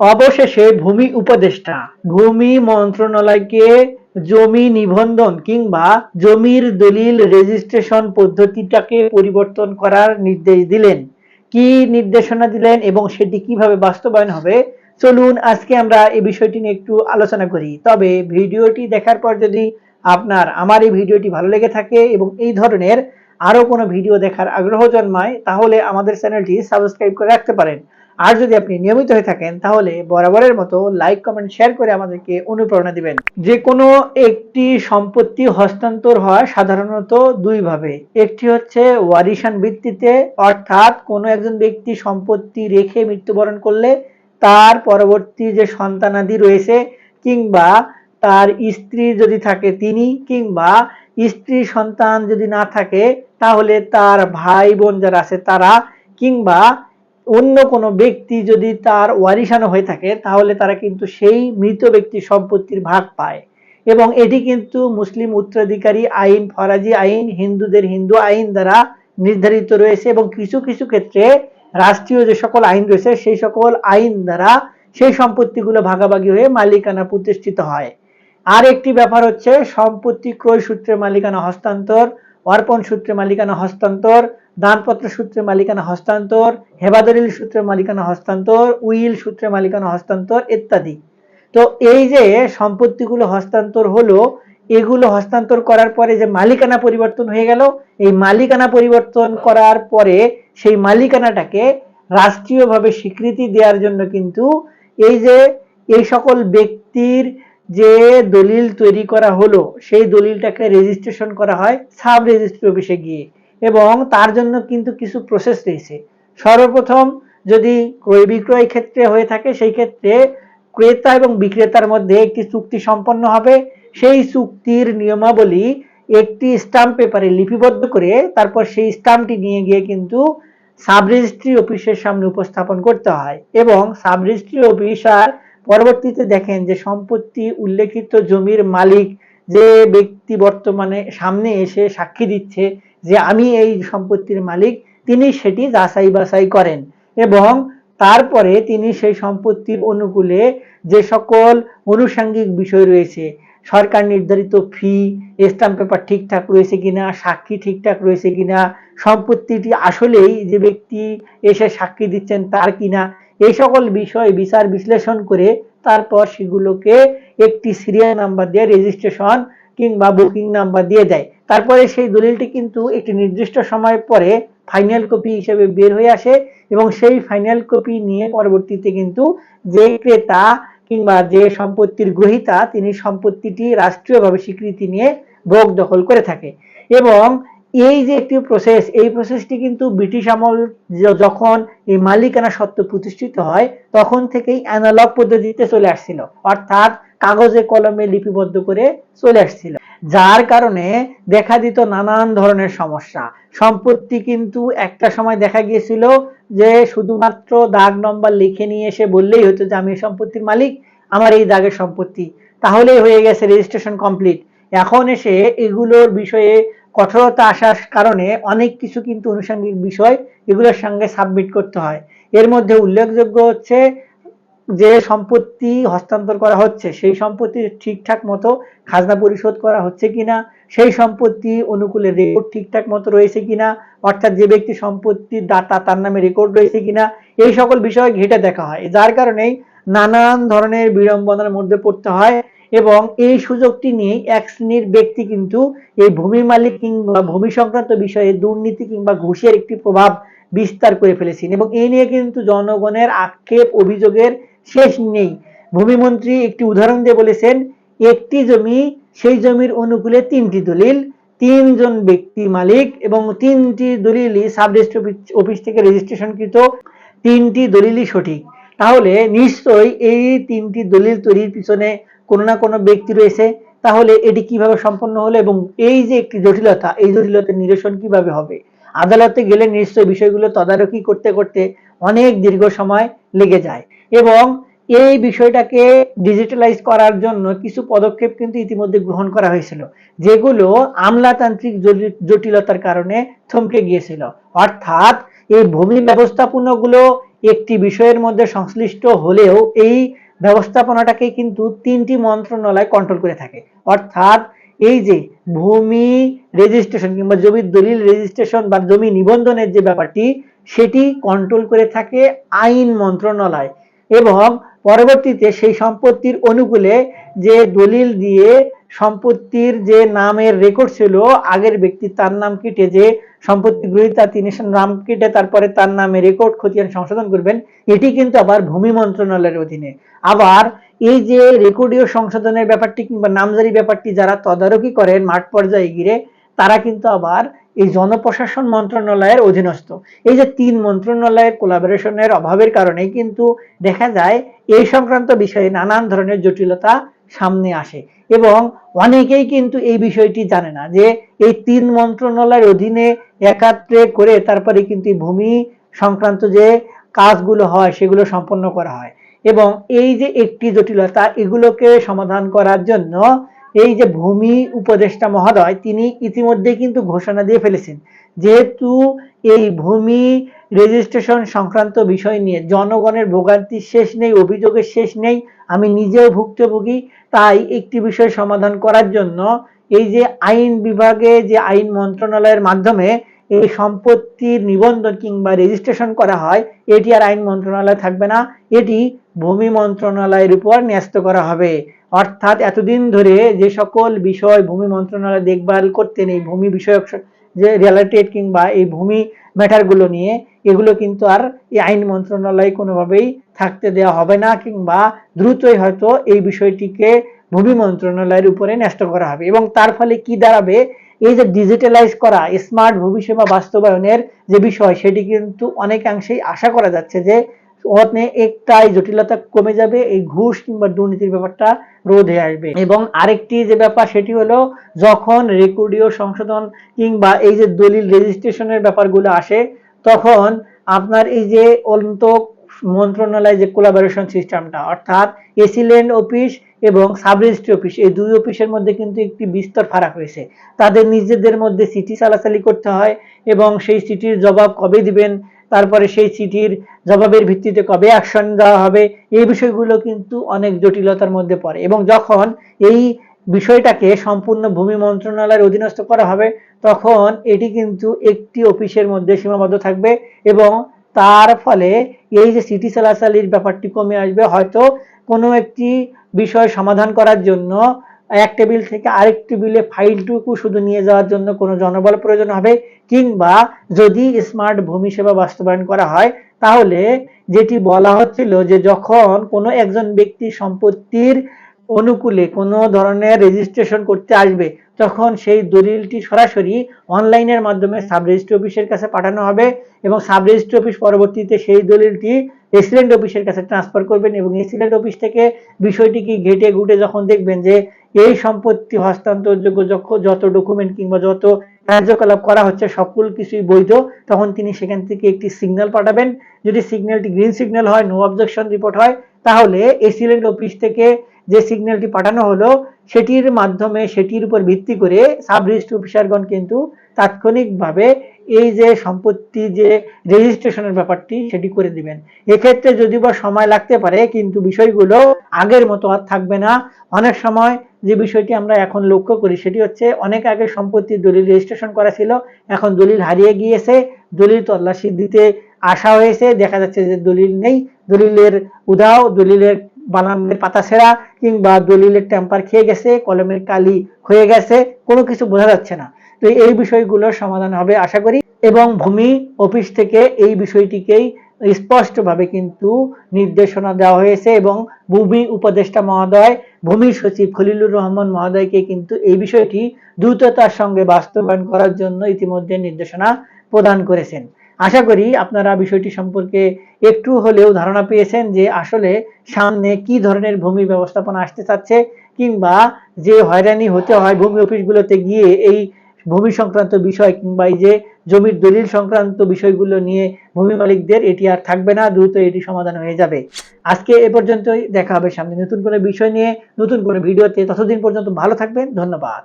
অবশেষে ভূমি উপদেষ্টা, ভূমি মন্ত্রণালয়কে জমি নিবন্ধন কিংবা জমির দলিল রেজিস্ট্রেশন পদ্ধতিটাকে পরিবর্তন করার নির্দেশ দিলেন। কি নির্দেশনা দিলেন এবং সেটি কীভাবে বাস্তবায়ন হবে? চলুন আজকে আমরা এই বিষয়টি নিয়ে একটু আলোচনা করি। তবে ভিডিওটি দেখার পর যদি আপনার আমার এই ভিডিওটি ভালো লেগে থাকে এবং এই ধরনের আরও কোনো ভিডিও দেখার আগ্রহ জন্মায়, তাহলে আমাদের চ্যানেলটি সাবস্ক্রাইব করে রাখতে পারেন। আর যদি আপনি নিয়মিত হয়ে থাকেন, তাহলে বরাবরের মতো লাইক কমেন্ট শেয়ার করে আমাদেরকে অনুপ্রেরণা দিবেন। যে কোনো একটি সম্পত্তি হস্তান্তর হয় সাধারণত দুই ভাবে একটি হচ্ছে ওয়ারিশান ভিত্তিতে, অর্থাৎ কোনো একজন ব্যক্তি সম্পত্তি রেখে মৃত্যুবরণ করলে তার পরবর্তী যে সন্তানাদি রয়েছে, কিংবা তার স্ত্রী যদি থাকে তিনি, কিংবা স্ত্রী সন্তান যদি না থাকে, তাহলে তার ভাই বোন যারা আছে তারা, কিংবা অন্য কোনো ব্যক্তি যদি তার ওয়ারিশানো হয়ে থাকে, তাহলে তারা কিন্তু সেই মৃত ব্যক্তির সম্পত্তির ভাগ পায়। এবং এটি কিন্তু মুসলিম উত্তরাধিকারী আইন, ফরাজি আইন, হিন্দুদের হিন্দু আইন দ্বারা নির্ধারিত রয়েছে এবং কিছু কিছু ক্ষেত্রে রাষ্ট্রীয় যে সকল আইন রয়েছে, সেই সকল আইন দ্বারা সেই সম্পত্তিগুলো ভাগাভাগি হয়ে মালিকানা প্রতিষ্ঠিত হয়। আর একটি ব্যাপার হচ্ছে সম্পত্তি ক্রয় সূত্রে মালিকানা হস্তান্তর অর্পণ সূত্রে মালিকানা হস্তান্তর, দানপত্র সূত্রে মালিকানা হস্তান্তর, হেবাদলিল সূত্রে মালিকানা হস্তান্তর, উইল সূত্রে মালিকানা হস্তান্তর ইত্যাদি। তো এই যে সম্পত্তিগুলো হস্তান্তর হলো, এগুলো হস্তান্তর করার পরে যে মালিকানা পরিবর্তন হয়ে গেল, এই মালিকানা পরিবর্তন করার পরে সেই মালিকানাটাকে রাষ্ট্রীয়ভাবে স্বীকৃতি দেওয়ার জন্য কিন্তু এই যে এই সকল ব্যক্তির যে দলিল তৈরি করা হলো, সেই দলিলটাকে রেজিস্ট্রেশন করা হয় সাব রেজিস্ট্রি অফিসে গিয়ে এবং তার জন্য কিন্তু কিছু প্রসেস রয়েছে। সর্বপ্রথম যদি ক্রয় বিক্রয় ক্ষেত্রে হয়ে থাকে, সেই ক্ষেত্রে ক্রেতা এবং বিক্রেতার মধ্যে একটি চুক্তি সম্পন্ন হবে। সেই চুক্তির নিয়মাবলী একটি স্টাম্প পেপারে লিপিবদ্ধ করে তারপর সেই স্টাম্পটি নিয়ে গিয়ে কিন্তু সাব রেজিস্ট্রি অফিসের সামনে উপস্থাপন করতে হয় এবং সাব রেজিস্ট্রি অফিসার পরবর্তীতে দেখেন যে সম্পত্তি উল্লেখিত জমির মালিক যে ব্যক্তি বর্তমানে সামনে এসে সাক্ষী দিচ্ছে যে আমি এই সম্পত্তির মালিক, তিনি সেটি যাচাই বাছাই করেন এবং তারপরে তিনি সেই সম্পত্তির অনুকূলে যে সকল অনুষঙ্গিক বিষয় রয়েছে, সরকার নির্ধারিত ফি স্ট্যাম্প পেপার ঠিকঠাক রয়েছে কিনা, সাক্ষী ঠিকঠাক রয়েছে কিনা, সম্পত্তিটি আসলেই যে ব্যক্তি এসে সাক্ষী দিচ্ছেন তার কিনা এই সকল বিষয় বিচার বিশ্লেষণ করে তারপর সেগুলোকে একটি সিরিয়াল নাম্বার দিয়ে রেজিস্ট্রেশন কিংবা বুকিং নাম্বার দিয়ে দেয়। তারপরে সেই দলিলটি কিন্তু একটি নির্দিষ্ট সময় পরে ফাইনাল কপি হিসেবে বের হয়ে আসে এবং সেই ফাইনাল কপি নিয়ে পরবর্তীতে কিন্তু যে ক্রেতা কিংবা যে সম্পত্তির গ্রহিতা তিনি সম্পত্তিটি রাষ্ট্রীয়ভাবে স্বীকৃতি নিয়ে ভোগ দখল করে থাকে। এবং এই যে একটি প্রসেস এই প্রসেসটি কিন্তু ব্রিটিশ আমল যখন এই মালিকানা সত্ত্ব প্রতিষ্ঠিত হয়, তখন থেকেই অ্যানালগ পদ্ধতিতে চলে আসছিল। অর্থাৎ কাগজে কলমে লিপিবদ্ধ করে চলে আসছিল। যার কারণে দেখা দিত নানান ধরনের সমস্যা। সম্পত্তি কিন্তু একটা সময় দেখা গিয়েছিল যে শুধুমাত্র দাগ নম্বর লিখে নিয়ে এসে বললেই হতো যে, আমি সম্পত্তির মালিক, আমার এই দাগের সম্পত্তি। তাহলেই হয়ে গেছে রেজিস্ট্রেশন কমপ্লিট এখন এসে এগুলোর বিষয়ে কঠোরতা আসার কারণে অনেক কিছু কিন্তু আনুষঙ্গিক বিষয় এগুলোর সঙ্গে সাবমিট করতে হয়। এর মধ্যে উল্লেখযোগ্য হচ্ছে যে সম্পত্তি হস্তান্তর করা হচ্ছে, সেই সম্পত্তি ঠিকঠাক মতো খাজনা পরিশোধ করা হচ্ছে কিনা, সেই সম্পত্তি অনুকূলে রেকর্ড ঠিকঠাক মতো রয়েছে কিনা, অর্থাৎ যে ব্যক্তি সম্পত্তির দাতা তার নামে রেকর্ড রয়েছে কিনা, এই সকল বিষয় ঘেটে দেখা হয়। যার কারণেই নানান ধরনের বিড়ম্বনার মধ্যে পড়তে হয়। এবং এই সুযোগটি নিয়ে এক শ্রেণির ব্যক্তি কিন্তু এই ভূমি মালিক কিংবা ভূমি সংক্রান্ত বিষয়ে দুর্নীতি কিংবা ঘুষের একটি প্রভাব বিস্তার করে ফেলেছেন এবং এই নিয়ে কিন্তু জনগণের আক্ষেপ, অভিযোগের শেষ নেই। ভূমিমন্ত্রী একটি উদাহরণ দিয়ে বলেছেন, একটি জমি, সেই জমির অনুকূলে তিনটি দলিল, তিনজন ব্যক্তি মালিক এবং তিনটি দলিলই সাব অফিস থেকে রেজিস্ট্রেশনকৃত তিনটি দলিলই সঠিক। তাহলে নিশ্চয়ই এই তিনটি দলিল তৈরির পিছনে কোনো না কোনো ব্যক্তি রয়েছে, তাহলে এটি কীভাবে সম্পন্ন হলো এবং এই যে একটি জটিলতা, এই জটিলতার নিরসন কীভাবে হবে? আদালতে গেলে নিশ্চয় বিষয়গুলো তদারকি করতে করতে অনেক দীর্ঘ সময় লেগে যায় এবং এই বিষয়টাকে ডিজিটালাইজ করার জন্য কিছু পদক্ষেপ কিন্তু ইতিমধ্যে গ্রহণ করা হয়েছিল, যেগুলো আমলাতান্ত্রিক জটিলতার কারণে থমকে গিয়েছিল। অর্থাৎ এই ভূমি ব্যবস্থাপনাগুলো একটি বিষয়ের মধ্যে সংশ্লিষ্ট হলেও এই ব্যবস্থাপনাটাকে কিন্তু তিনটি মন্ত্রণালয় কন্ট্রোল করে থাকে। অর্থাৎ এই যে ভূমি রেজিস্ট্রেশন কিংবা জমির দলিল রেজিস্ট্রেশন বা জমি নিবন্ধনের যে ব্যাপারটি, সেটি কন্ট্রোল করে থাকে আইন মন্ত্রণালয়। এবং পরবর্তীতে সেই সম্পত্তির অনুকূলে যে দলিল দিয়ে সম্পত্তির যে নামের রেকর্ড ছিল, আগের ব্যক্তি তার নাম কেটে যে সম্পত্তি গ্রহীতা তিনি নাম কেটে তারপরে তার নামে রেকর্ড খতিয়ান সংশোধন করবেন, এটি কিন্তু আবার ভূমি মন্ত্রণালয়ের অধীনে। আবার এই যে রেকর্ডীয় সংশোধনের ব্যাপারটি কিংবা নামজারি ব্যাপারটি যারা তদারকি করেন মাঠ পর্যায়ে গিয়ে, তারা কিন্তু আবার এই জনপ্রশাসন মন্ত্রণালয়ের অধীনস্থ। এই যে তিন মন্ত্রণালয়ের কোলাবোরেশনের অভাবের কারণে কিন্তু দেখা যায়, এই সংক্রান্ত বিষয়ে নানান ধরনের জটিলতা সামনে আসে। এবং অনেকেই কিন্তু এই বিষয়টি জানে না যে এই তিন মন্ত্রণালয়ের অধীনে একাত্রে করে তারপরে কিন্তু ভূমি সংক্রান্ত যে কাজগুলো হয়, সেগুলো সম্পন্ন করা হয়। এবং এই যে একটি জটিলতা, এগুলোকে সমাধান করার জন্য এই যে ভূমি উপদেষ্টা মহোদয়, তিনি ইতিমধ্যে কিন্তু ঘোষণা দিয়ে ফেলেছেন। যেহেতু এই ভূমি রেজিস্ট্রেশন সংক্রান্ত বিষয় নিয়ে। জনগণের ভোগান্তির শেষ নেই, অভিযোগের শেষ নেই, আমি নিজেও ভুক্তভোগী, তাই একটি বিষয় সমাধান করার জন্য এই যে আইন বিভাগে যে আইন মন্ত্রণালয়ের মাধ্যমে এই সম্পত্তির নিবন্ধন কিংবা রেজিস্ট্রেশন করা হয়, এটি আর আইন মন্ত্রণালয় থাকবে না, এটি ভূমি মন্ত্রণালয়ের উপর ন্যস্ত করা হবে। অর্থাৎ এতদিন ধরে যে সকল বিষয় ভূমি মন্ত্রণালয় দেখভাল করতেন, এই ভূমি বিষয়ক যে রিলেটেড কিংবা এই ভূমি ম্যাটারগুলো নিয়ে, এগুলো কিন্তু আর এই আইন মন্ত্রণালয় কোনোভাবেই থাকতে দেওয়া হবে না কিংবা দ্রুতই হয়তো এই বিষয়টিকে ভূমি মন্ত্রণালয়ের উপরে ন্যস্ত করা হবে। এবং তার ফলে কি দাঁড়াবে? এই যে ডিজিটালাইজ করা স্মার্ট ভূমি বাস্তবায়নের যে বিষয়, সেটি কিন্তু অনেকাংশেই আশা করা যাচ্ছে যে একটাই জটিলতা কমে যাবে, এই ঘুষ কিংবা দুর্নীতির ব্যাপারটা রোধে আসবে। এবং আরেকটি যে ব্যাপার, সেটি হলো যখন রেকর্ডীয় সংশোধন কিংবা এই যে দলিল রেজিস্ট্রেশনের ব্যাপারগুলো আসে, তখন আপনার এই যে অন্ত মন্ত্রণালয় যে কোলাবোরেশন সিস্টেমটা অর্থাৎ এসিল্যান্ড অফিস এবং সাব রেজিস্ট্রি অফিস এই দুই অফিসের মধ্যে কিন্তু একটি বিস্তর ফারাক রয়েছে। তাদের নিজেদের মধ্যে চিঠি চালাচালি করতে হয় এবং সেই চিঠির জবাব কবে দিবেন তারপরে সেই চিঠির জবাবের ভিত্তিতে কবে অ্যাকশন দেওয়া হবে, এই বিষয়গুলো কিন্তু অনেক জটিলতার মধ্যে পড়ে। এবং যখন এই বিষয়টাকে সম্পূর্ণ ভূমি মন্ত্রণালয়ের অধীনস্থ করা হবে, তখন এটি কিন্তু একটি অফিসের মধ্যে সীমাবদ্ধ থাকবে এবং তার ফলে এই যে সিটি চালাচালির ব্যাপারটি কমে আসবে, হয়তো কোনো একটি বিষয় সমাধান করার জন্য এক টেবিল থেকে আরেক টেবিলে ফাইলটুকু শুধু নিয়ে যাওয়ার জন্য কোনো জনবল প্রয়োজন হবে কিংবা যদি স্মার্ট ভূমি সেবা বাস্তবায়ন করা হয়, তাহলে যেটি বলা হচ্ছিল যে যখন কোনো একজন ব্যক্তি সম্পত্তির অনুকূলে কোনো ধরনের রেজিস্ট্রেশন করতে আসবে, তখন সেই দলিলটি সরাসরি অনলাইনের মাধ্যমে সাব রেজিস্ট্রি অফিসের কাছে পাঠানো হবে এবং সাব রেজিস্ট্রি অফিস পরবর্তীতে সেই দলিলটি এসিলেন্ট অফিসের কাছে ট্রান্সফার করবেন এবং এসিলেন্ট অফিস থেকে বিষয়টিকে ঘেটে ঘুটে যখন দেখবেন যে এই সম্পত্তি হস্তান্তরযোগ্য যত ডকুমেন্ট কিংবা যত কার্যকলাপ করা হচ্ছে, সকল কিছুই বৈধ, তখন তিনি সেখান থেকে একটি সিগন্যাল পাঠাবেন। যদি সিগন্যালটি গ্রিন সিগন্যাল হয় নো অবজেকশন রিপোর্ট হয়, তাহলে এসিলেন্ট অফিস থেকে যে সিগন্যালটি পাঠানো হলো, সেটির মাধ্যমে সেটির উপর ভিত্তি করে সাব রেজিস্ট্রি অফিসারগণ কিন্তু তাৎক্ষণিকভাবে এই যে সম্পত্তি যে রেজিস্ট্রেশনের ব্যাপারটি সেটি করে দিবেন। এক্ষেত্রে যদি বা সময় লাগতে পারে, কিন্তু বিষয়গুলো আগের মতো আর থাকবে না। অনেক সময় যে বিষয়টি আমরা এখন লক্ষ্য করি, সেটি হচ্ছে অনেক আগে সম্পত্তি দলিল রেজিস্ট্রেশন করা ছিল, এখন দলিল হারিয়ে গিয়েছে, দলিল তল্লাশি দিতে আসা হয়েছে, দেখা যাচ্ছে যে দলিল নেই। দলিলের উদাও দলিলের বানানের পাতা ছেঁড়া, কিংবা দলিলের টেম্পার খেয়ে গেছে, কলমের কালি হয়ে গেছে, কোনো কিছু বোঝা যাচ্ছে না। তো এই বিষয়গুলোর সমাধান হবে আশা করি। এবং ভূমি অফিস থেকে এই বিষয়টিকেই স্পষ্টভাবে কিন্তু নির্দেশনা দেওয়া হয়েছে এবং ভূমি উপদেষ্টা মহোদয়, ভূমি সচিব খলিলুর রহমান মহোদয়কে কিন্তু এই বিষয়টি দ্রুততার সঙ্গে বাস্তবায়ন করার জন্য ইতিমধ্যে নির্দেশনা প্রদান করেছেন। আশা করি আপনারা বিষয়টি সম্পর্কে একটু হলেও ধারণা পেয়েছেন যে আসলে সামনে কি ধরনের ভূমি ব্যবস্থাপনা আসতে চাচ্ছে কিংবা যে হয়রানি হতে হয় ভূমি অফিসগুলোতে গিয়ে এই ভূমি সংক্রান্ত বিষয় কিংবা এই যে জমির দলিল সংক্রান্ত বিষয়গুলো নিয়ে ভূমি মালিকদের, এটি আর থাকবে না, দ্রুত এটি সমাধান হয়ে যাবে। আজকে এ পর্যন্তই, দেখা হবে সামনে নতুন কোনো বিষয় নিয়ে, নতুন কোনো ভিডিওতে। ততদিন পর্যন্ত ভালো থাকবেন, ধন্যবাদ।